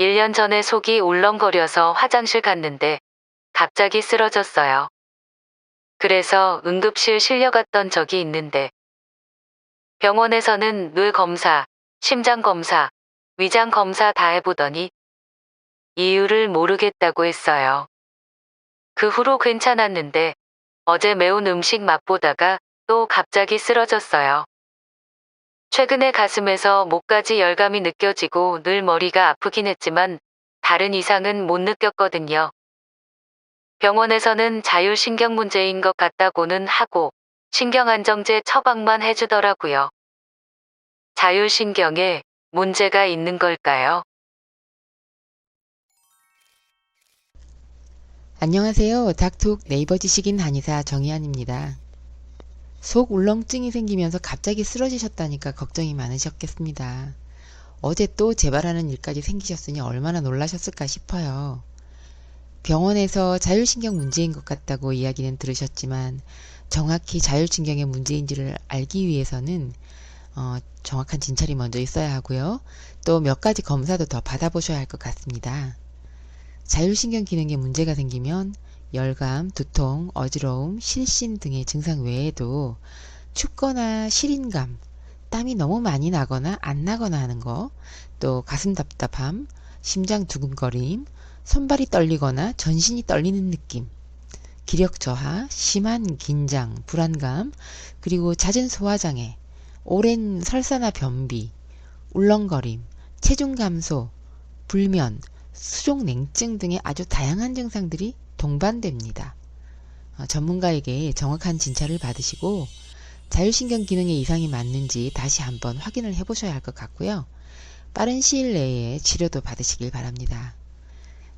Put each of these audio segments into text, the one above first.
1년 전에 속이 울렁거려서 화장실 갔는데 갑자기 쓰러졌어요. 그래서 응급실 실려갔던 적이 있는데 병원에서는 뇌 검사, 심장 검사, 위장 검사 다 해보더니 이유를 모르겠다고 했어요. 그 후로 괜찮았는데 어제 매운 음식 맛보다가 또 갑자기 쓰러졌어요. 최근에 가슴에서 목까지 열감이 느껴지고 늘 머리가 아프긴 했지만 다른 이상은 못 느꼈거든요. 병원에서는 자율신경 문제인 것 같다고는 하고 신경안정제 처방만 해주더라고요. 자율신경에 문제가 있는 걸까요? 안녕하세요. 닥톡 네이버 지식인 한의사 정희안입니다. 속 울렁증이 생기면서 갑자기 쓰러지셨다니까 걱정이 많으셨겠습니다. 어제 또 재발하는 일까지 생기셨으니 얼마나 놀라셨을까 싶어요. 병원에서 자율신경 문제인 것 같다고 이야기는 들으셨지만 정확히 자율신경의 문제인지를 알기 위해서는 어, 정확한 진찰이 먼저 있어야 하고요. 또 몇 가지 검사도 더 받아보셔야 할 것 같습니다. 자율신경 기능에 문제가 생기면 열감, 두통, 어지러움, 실신 등의 증상 외에도 춥거나 시린감, 땀이 너무 많이 나거나 안 나거나 하는 거, 또 가슴 답답함, 심장 두근거림, 손발이 떨리거나 전신이 떨리는 느낌, 기력 저하, 심한 긴장, 불안감, 그리고 잦은 소화장애, 오랜 설사나 변비, 울렁거림, 체중 감소, 불면, 수족 냉증 등의 아주 다양한 증상들이 동반됩니다. 어, 전문가에게 정확한 진찰을 받으시고 자율신경 기능에 이상이 맞는지 다시 한번 확인을 해보셔야 할 것 같고요. 빠른 시일 내에 치료도 받으시길 바랍니다.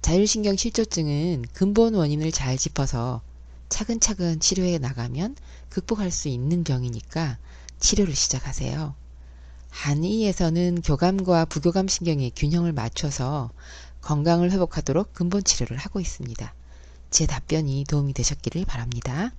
자율신경 실조증은 근본 원인을 잘 짚어서 차근차근 치료해 나가면 극복할 수 있는 병이니까 치료를 시작하세요. 한의에서는 교감과 부교감 신경의 균형을 맞춰서 건강을 회복하도록 근본 치료를 하고 있습니다. 제 답변이 도움이 되셨기를 바랍니다.